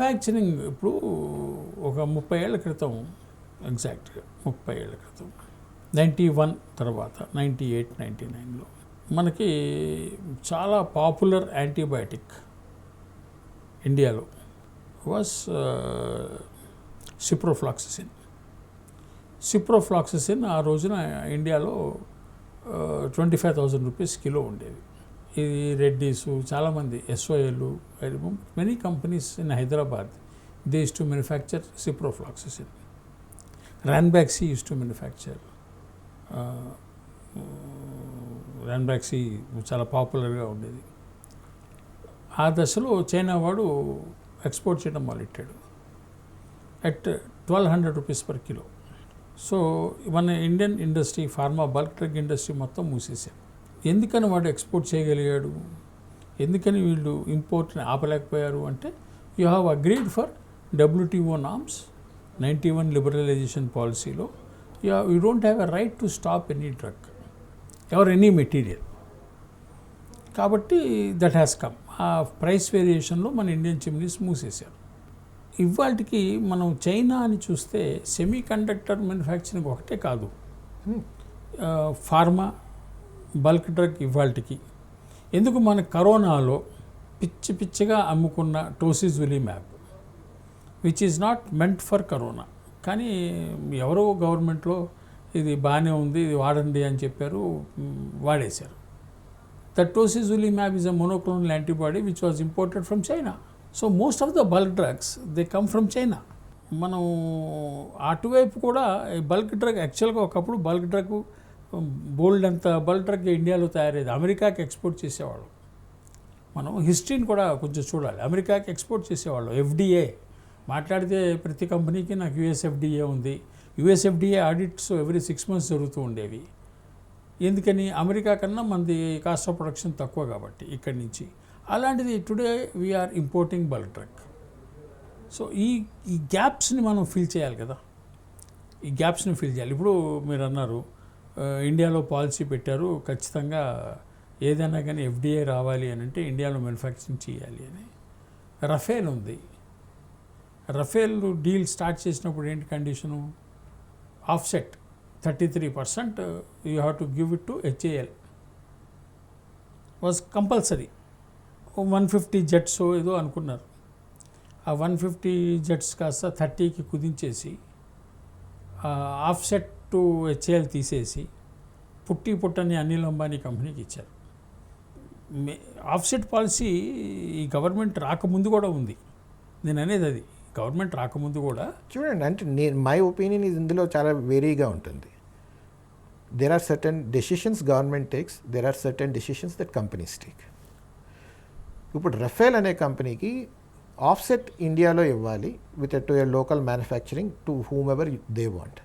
Manufacturing ఇప్పుడు ఒక ముప్పై ఏళ్ళ క్రితం ఎగ్జాక్ట్గా ముప్పై ఏళ్ళ క్రితం. నైంటీ వన్ తర్వాత నైంటీ ఎయిట్ నైంటీ నైన్లో మనకి చాలా పాపులర్ యాంటీబయాటిక్ ఇండియాలో వాస్ సిప్రోఫ్లాక్సిసిన్ సిప్రోఫ్లాక్సిసిన్ ఆ రోజున ఇండియాలో twenty five thousand rupees kilo ఉండేది ఇది రెడ్డీస్ చాలామంది ఎస్ఓఏలు many companies in Hyderabad they used to manufacture ciprofloxacin Ranbaxy used to manufacture Ranbaxy చాలా పాపులర్గా ఉండేది. ఆ దశలో చైనా వాడు ఎక్స్పోర్ట్ చేయడం మొదలెట్టాడు. At twelve hundred rupees per kilo so మన Indian industry pharma bulk drug industry మొత్తం మూసేశారు. ఎందుకని వాడు ఎక్స్పోర్ట్ చేయగలిగాడు? ఎందుకని వీళ్ళు ఇంపోర్ట్ని ఆపలేకపోయారు అంటే you have agreed for WTO norms ninety one liberalisation పాలసీలో you you don't have a right to stop any drug ever any material కాబట్టి దట్ హ్యాస్ కమ్ ఆ ప్రైస్ వేరియేషన్లో మన ఇండియన్ చిమ్నీస్ మూసేశారు. ఇవాళకి మనం చైనా అని చూస్తే సెమీ కండక్టర్ మ్యానుఫ్యాక్చరింగ్ ఒకటే కాదు. ఫార్మా బల్క్ డ్రగ్ ఇవాల్టికి ఎందుకు మన కరోనాలో పిచ్చి పిచ్చిగా అమ్ముకున్న tocilizumab? Which is not meant for corona. కానీ ఎవరో గవర్నమెంట్లో ఇది బాగానే ఉంది ఇది వాడండి అని చెప్పారు వాడేశారు. That mab is a monoclonal antibody which was imported from China so most of the bulk drugs they come from China మనం అటువైపు కూడా బల్క్ డ్రగ్ యాక్చువల్గా ఒకప్పుడు బల్క్ డ్రగ్ బోల్డ్ అంత బల్క్ ఇండియాలో తయారయ్యేది అమెరికాకి ఎక్స్పోర్ట్ చేసేవాళ్ళు. మనం హిస్టరీని కూడా కొంచెం చూడాలి. అమెరికాకి ఎక్స్పోర్ట్ చేసేవాళ్ళు. ఎఫ్డిఏ. మాట్లాడితే ప్రతి కంపెనీకి నాకు యుఎస్ఎఫ్డిఏ ఉంది. USFDA audits every six months జరుగుతూ ఉండేవి. ఎందుకని? అమెరికా కన్నా మనది కాస్ట్ ఆఫ్ ప్రొడక్షన్ తక్కువ కాబట్టి ఇక్కడి నుంచి. అలాంటిది today we are importing bulk truck so ఈ ఈ గ్యాప్స్ని మనం ఫిల్ చేయాలి కదా. ఈ గ్యాప్స్ని ఫిల్ చేయాలి. ఇప్పుడు మీరు అన్నారు ఇండియాలో పాలసీ పెట్టారు. ఖచ్చితంగా ఏదైనా కానీ ఎఫ్డీఏ రావాలి అని అంటే ఇండియాలో మ్యానుఫ్యాక్చరింగ్ చేయాలి అని. రఫేల్ ఉంది. రఫేల్ డీల్ స్టార్ట్ చేసినప్పుడు ఏంటి condition offset thirty three percent you have to give it to HAL was compulsory one fifty jets ఏదో అనుకున్నారు. ఆ వన్ ఫిఫ్టీ జెట్స్ కాస్త థర్టీకి కుదించేసి ఆఫ్సెట్ టు హెచ్ఏఎల్ తీసేసి పుట్టి పుట్టని అనిల్ అంబానీ కంపెనీకి ఇచ్చారు. ఆఫ్సెట్ పాలసీ ఈ గవర్నమెంట్ రాకముందు కూడా ఉంది. నేను అనేది అది. గవర్నమెంట్ రాకముందు కూడా చూడండి అంటే నేను మై ఒపీనియన్ ఇది ఇందులో చాలా వేరీగా ఉంటుంది. There are certain decisions government takes there are certain decisions that companies take ఇప్పుడు రఫేల్ అనే కంపెనీకి ఆఫ్సెట్ ఇండియాలో ఇవ్వాలి with to a local manufacturing to whom ever they want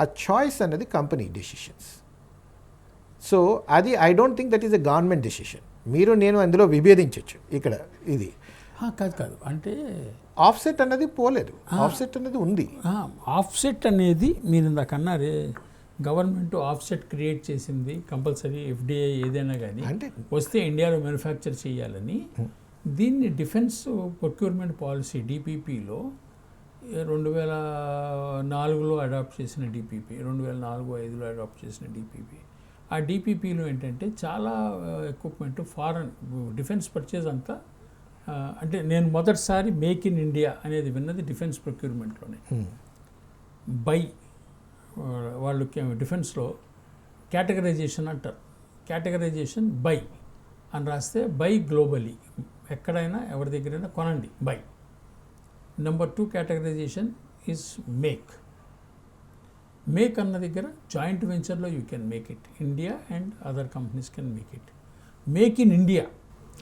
ఆ చాయిస్ అనేది కంపెనీ డెసిషన్స్ సో అది I don't think that is a government decision మీరు నేను అందులో విభేదించవచ్చు ఇక్కడ ఇది కాదు కాదు అంటే ఆఫ్సెట్ అన్నది పోలేదు ఆఫ్సెట్ అన్నది ఉంది ఆఫ్సెట్ అనేది మీరు ఇందాక అన్నారే గవర్నమెంట్ ఆఫ్సెట్ క్రియేట్ చేసింది కంపల్సరీ ఎఫ్డిఐ ఏదైనా కానీ అంటే వస్తే ఇండియాలో మ్యానుఫ్యాక్చర్ చేయాలని దీన్ని డిఫెన్స్ ప్రొక్యూర్మెంట్ పాలసీ డిపిపిలో రెండు వేల నాలుగులో అడాప్ట్ చేసిన డిపిపి రెండు వేల నాలుగు ఐదులో అడాప్ట్ చేసిన డిపిపి ఆ డిపిపిలో ఏంటంటే చాలా ఎక్విప్మెంట్ ఫారెన్ డిఫెన్స్ పర్చేజ్ అంతా ఆ, అంటే నేను మొదటిసారి మేక్ ఇన్ ఇండియా అనేది విన్నది డిఫెన్స్ ప్రొక్యూర్మెంట్లోనే బై వాళ్ళు డిఫెన్స్లో కేటగరైజేషన్ అంటారు. కేటగరైజేషన్ బై అని రాస్తే బై గ్లోబలీ ఎక్కడైనా ఎవరి దగ్గరైనా కొనండి by number two categorisation is make make అన్న దగ్గర జాయింట్ వెంచర్లో you can make it India and other companies can make it make in India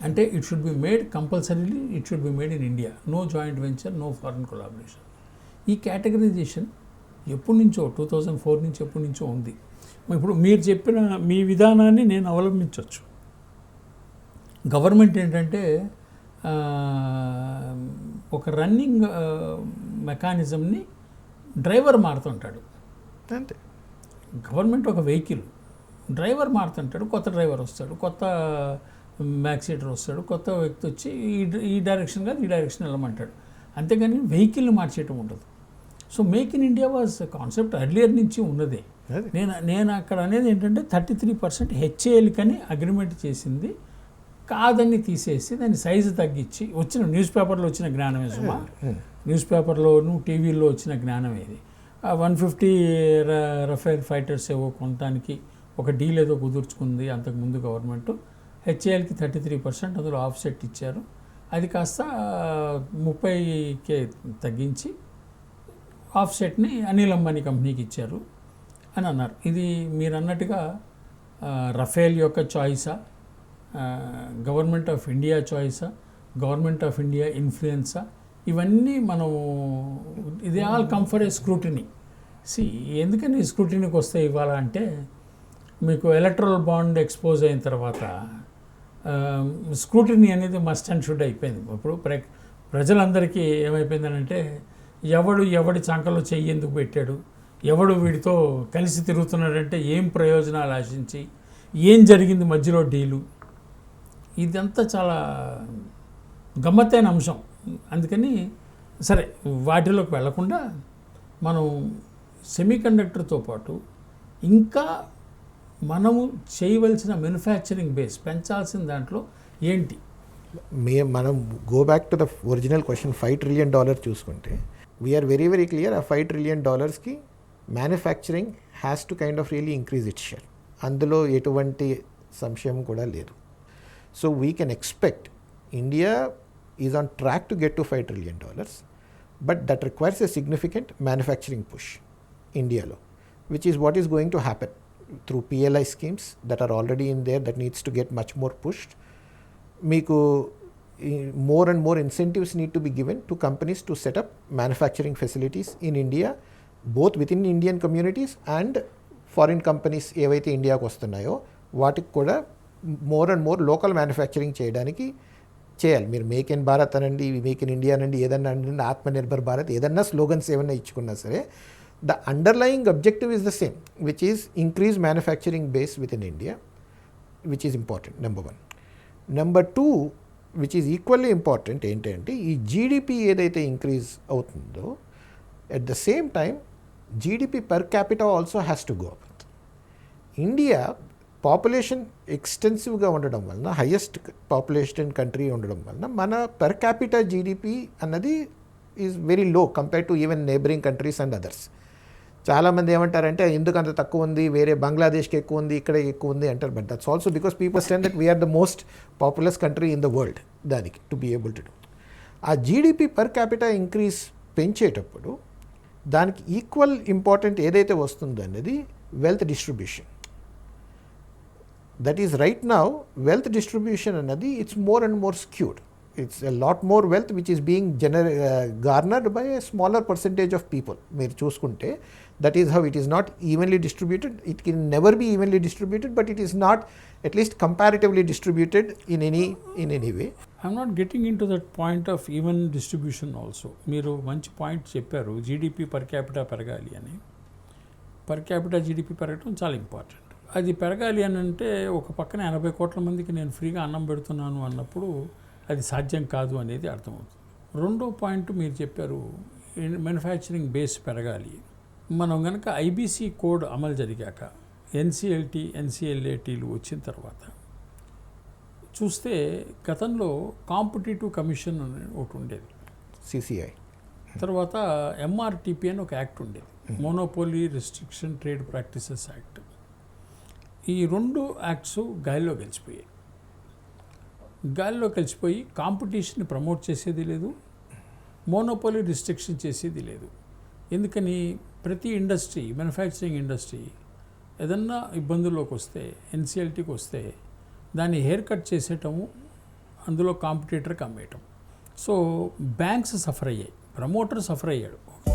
అంటే it should be made compulsorily it should be made in India no joint venture no foreign collaboration ఈ categorisation ఎప్పటి నుంచో two thousand four నుంచి ఎప్పటి నుంచో ఉంది. ఇప్పుడు మీరు చెప్పిన మీ విధానాన్ని నేను అవలంబించవచ్చు గవర్నమెంట్ ఏంటంటే ఒక రన్నింగ్ మెకానిజంని డ్రైవర్ మారుతుంటాడు. అంతే. గవర్నమెంట్ ఒక వెహికల్ డ్రైవర్ మారుతుంటాడు కొత్త డ్రైవర్ వస్తాడు కొత్త మ్యాక్స్ హీటర్ వస్తాడు కొత్త వ్యక్తి వచ్చి ఈ ఈ డైరెక్షన్ కాదు ఈ డైరెక్షన్ వెళ్ళమంటాడు. అంతేగాని వెహికల్ని మార్చేయటం ఉండదు. So make in India was concept earlier నుంచి ఉన్నదే. నేను నేను అక్కడ అనేది ఏంటంటే థర్టీ త్రీ పర్సెంట్ హెచ్ఏఎల్కని అగ్రిమెంట్ చేసింది. కాదని తీసేసి దాని సైజు తగ్గించి వచ్చిన న్యూస్ పేపర్లో వచ్చిన జ్ఞానమే సుమా. న్యూస్ పేపర్లోను టీవీలో వచ్చిన జ్ఞానం ఇది. వన్ ఫిఫ్టీ రఫేల్ ఫైటర్స్ ఏవో కొనడానికి ఒక డీల్ ఏదో కుదుర్చుకుంది అంతకుముందు గవర్నమెంట్. హెచ్ఏఎల్కి థర్టీ త్రీ పర్సెంట్ అందులో ఆఫ్ సెట్ ఇచ్చారు. అది కాస్త ముప్పైకే తగ్గించి ఆఫ్ సెట్ని అనిల్ అంబానీ కంపెనీకి ఇచ్చారు అని అన్నారు. ఇది మీరు అన్నట్టుగా రఫేల్ యొక్క చాయిసా? గవర్నమెంట్ ఆఫ్ ఇండియా చాయిసా గవర్నమెంట్ ఆఫ్ ఇండియా ఇన్ఫ్లుయెన్సా ఇవన్నీ మనం ఇది all come for a scrutiny C ఎందుకని స్క్రూటినీకి వస్తే ఇవాళ అంటే మీకు ఎలక్ట్రల్ బాండ్ ఎక్స్పోజ్ అయిన తర్వాత స్క్రూటినీ అనేది మస్ట్ అండ్ షుడ్ అయిపోయింది. ఇప్పుడు ప్ర ప్రజలందరికీ ఏమైపోయిందనంటే ఎవడు ఎవడి చంకలో చెయ్యి ఎందుకు పెట్టాడు? ఎవడు వీడితో కలిసి తిరుగుతున్నాడంటే ఏం ప్రయోజనాలు ఆశించి ఏం జరిగింది మధ్యలో డీలు? ఇదంతా చాలా గమ్మత్తైన అంశం. అందుకని సరే వాటిలోకి వెళ్ళకుండా మనం సెమీకండక్టర్తో పాటు ఇంకా మనము చేయవలసిన మ్యానుఫ్యాక్చరింగ్ బేస్ పెంచాల్సిన దాంట్లో ఏంటి? మే మనం go back to the original question five trillion dollar చూసుకుంటే వీఆర్ వెరీ వెరీ క్లియర్ ఆ five trillion డాలర్స్కి manufacturing has to kind of really increase it share అందులో ఎటువంటి సంశయం కూడా లేదు. so we can expect India is on track to get to five trillion dollars but that requires a significant manufacturing push ఇండియాలో which is what is going to happen through PLI schemes that are already in there that needs to get much more pushed మీకు more and more incentives need to be given to companies to set up manufacturing facilities in India both with in Indian communities and foreign companies ఏవైతే ఇండియాకు వస్తున్నాయో వాటికి కూడా more and more local manufacturing చేయడానికి చేయాలి. మీరు make in Bharat అనండి make in India అనండి ఏదన్నా అనండి ఆత్మనిర్భర్ భారత్ ఏదన్నా స్లోగన్స్ ఏమన్నా ఇచ్చుకున్నా సరే the underlying objective is the same which is increase manufacturing base with in India which is important number one. Number two which is equally important ఏంటంటే ఈ జీడిపి ఏదైతే ఇంక్రీజ్ అవుతుందో at the same time GDP per capital also has to go up. India population ఎక్స్టెన్సివ్గా ఉండడం వలన highest population country ఉండడం వలన మన per capital GDP అన్నది is very low compare to even neighbouring countries and others చాలామంది ఏమంటారంటే ఎందుకు అంత తక్కువ ఉంది? వేరే బంగ్లాదేశ్కి ఎక్కువ ఉంది ఇక్కడ ఎక్కువ ఉంది అంటారు. But that's also because people stand that we're the most populous country in the world దానికి to be able to do a GDP per capital increase పెంచేటప్పుడు దానికి ఈక్వల్ ఇంపార్టెంట్ ఏదైతే వస్తుందో అనేది wealth distribution that is right now wealth distribution అన్నది it's more and more skewed it's a lot more wealth which is being జనర garnered by a smaller percentage of people మీరు చూసుకుంటే that is how it is not evenly distributed it can never be evenly distributed but it is not at least comparatively distributed in any in any way I'm not getting into that point of even distribution also మీరు మంచి point చెప్పారు GDP per capita పెరగాలి అని. Per capita GDP పెరగడం చాలా important అది పెరగాలి అని అంటే ఒక పక్కన ఎనభై కోట్ల మందికి నేను ఫ్రీగా అన్నం పెడుతున్నాను అన్నప్పుడు అది సాధ్యం కాదు అనేది అర్థమవుతుంది. రెండో పాయింట్ మీరు చెప్పారు మ్యానుఫ్యాక్చరింగ్ బేస్ పెరగాలి. మనం కనుక ఐబీసీ కోడ్ అమలు జరిగాక ఎన్సిఎల్టీ ఎన్సిఎల్ఏటీలు వచ్చిన తర్వాత చూస్తే గతంలో కాంపిటేటివ్ కమిషన్ అని ఒకటి ఉండేది. సిసిఐ. తర్వాత ఎంఆర్టీపీ అని ఒక యాక్ట్ ఉండేది. Monopoly restriction trade practices act. ఈ రెండు యాక్ట్స్ గాలిలో గెలిచిపోయాయి గాలిలో కలిసిపోయి కాంపిటీషన్ ప్రమోట్ చేసేది లేదు. మోనోపోలీ రిస్ట్రిక్షన్ చేసేది లేదు. ఎందుకని? ప్రతి ఇండస్ట్రీ మ్యానుఫ్యాక్చరింగ్ ఇండస్ట్రీ ఏదన్నా ఇబ్బందుల్లోకి వస్తే ఎన్సిఎల్టీకి వస్తే దాన్ని హెయిర్ కట్ చేసేయటము అందులో కాంపిటేటర్కి అమ్మేయటం. సో బ్యాంక్స్ సఫర్ అయ్యాయి. ప్రమోటర్ సఫర్ అయ్యాడు.